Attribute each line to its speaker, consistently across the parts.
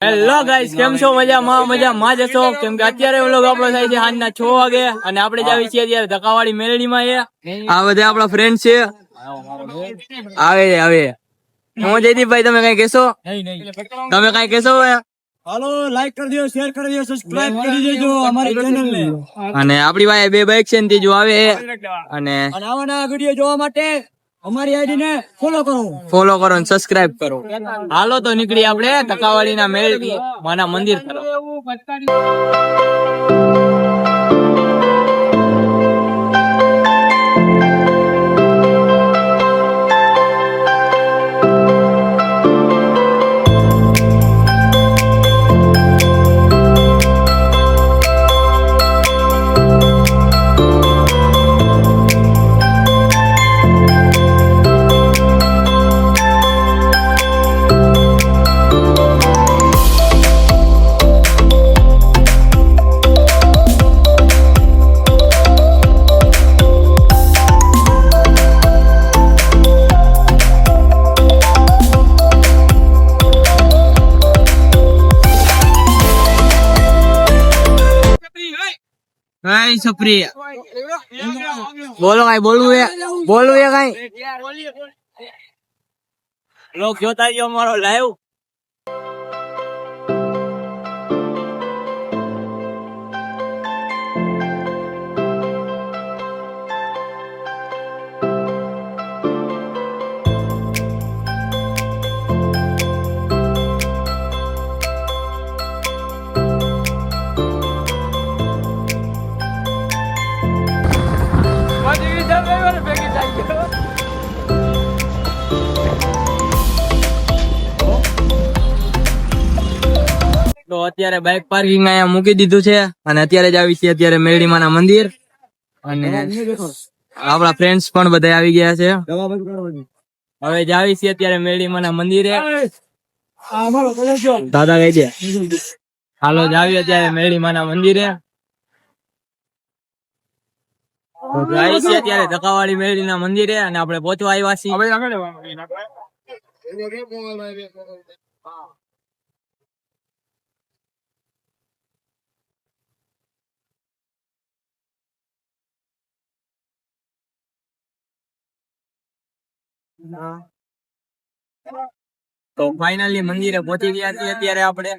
Speaker 1: Hello guys કેમ છો? મજામાં મજામાં જ હશો કેમ કે અત્યારે વ્લોગ આપણો થાય છે સાંજના છ વાગે અને આપણે જાવી છીએ અત્યારે ધકાવાળી મેલડીમાં એ. આ બધા આપણા ફ્રેન્ડ છે. આવે આવે. હું જયદીપભાઈ તમે કઈ કહેશો? તમે કઈ કહેશો
Speaker 2: હાલો લાઈક કરી દો શેર કરી દો સબસ્ક્રાઇબ કરી દેજો અમારી ચેનલ ને.
Speaker 1: અને આપણી પાસે બે બાઇક છે ને ત્રીજું આવે અને
Speaker 2: આવાના આવા જોવા માટે અમારી આઈડી ને ફોલો કરો.
Speaker 1: ફોલો કરો અને સબસ્ક્રાઇબ કરો. હાલો તો નીકળી આપણે ટકાવાળી ના મેલડી માના મંદિર તરફ. કઈ સપ્રિય. બોલો કઈ બોલવું એ બોલવું એ કઈ? લોક જોતા જો અમારો લાઈવ અત્યારે બાઇક પાર્કિંગ અહીંયા મૂકી દીધું છે અને અત્યારે જ આવી છે અત્યારે મેરડીમાં ના મંદિર. અને આપણા ફ્રેન્ડ્સ પણ બધા આવી ગયા છે. હવે જ આવી છે અત્યારે મેરડીમાં ના મંદિરે
Speaker 2: આ અમારો કલેજો
Speaker 1: દાદા કઈ દે હાલો જ આવી અત્યારે મેરડીમાં ના મંદિરે આવી છે અત્યારે ધકાવાળી મેરડી ના મંદિરે અને આપણે પહોંચવા આવ્યા છીએ. તો ફાઇનલી મંદિરે પહોંચી ગયા છીએ અત્યારે આપણે.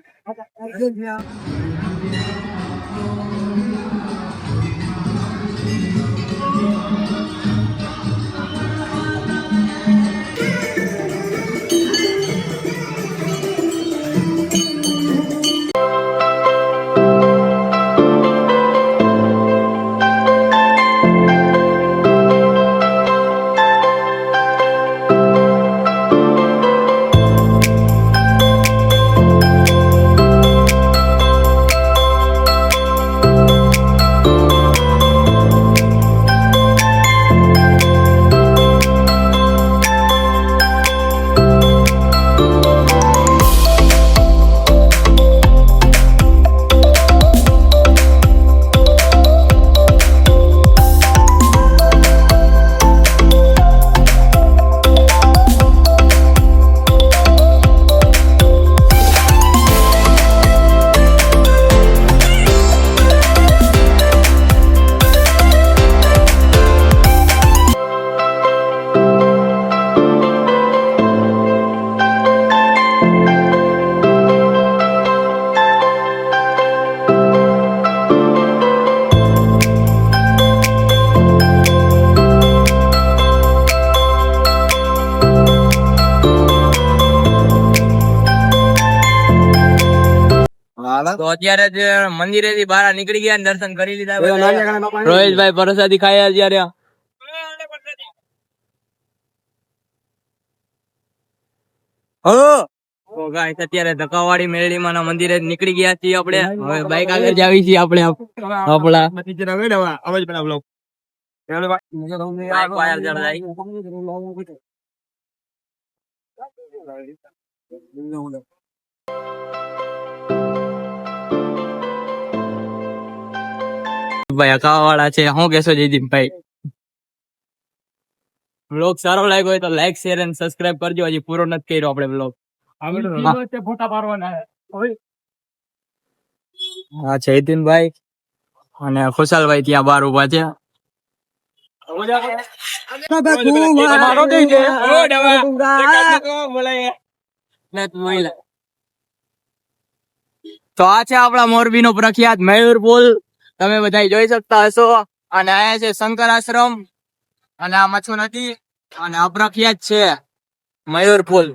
Speaker 1: તો અત્યારે જ મંદિરે થી બહાર નીકળી ગયા દર્શન કરી લીધા રોહિતભાઈ પરસાદી ખાયા અત્યારે. તો ગાઈસ અત્યારે ધક્કાવાળી મેરડીમાં ના મંદિરે જ નીકળી ગયા છીએ આપણે. હવે બાઈક આગળ જાવી છીએ આપણે આપણા. વાયર જળાઈ. ભાઈ અકાવા વાળા છે. શું કેશો જયદીપભાઈ? બ્લોગ સારો લાગ્યો હોય તો લાઈક શેર અને સબસ્ક્રાઇબ કરજો. હજી પૂરો નથી કર્યો આપણે બ્લોગ
Speaker 2: ફોટા પાડવાના
Speaker 1: હા ચૈતિનભાઈ અને ખુશાલભાઈ ત્યાં બાર ઊભા છે. તો આ છે આપણા મોરબી નો પ્રખ્યાત મયુર પુલ. તમે બધા જોઈ શકતા હશો. અને આયા છે શંકર આશ્રમ અને આ મચ્છુ નદી અને અપ્રખ્યાત છે મયુર ફૂલ.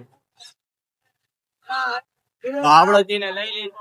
Speaker 1: તો આપણે તેને લઈ લઈશું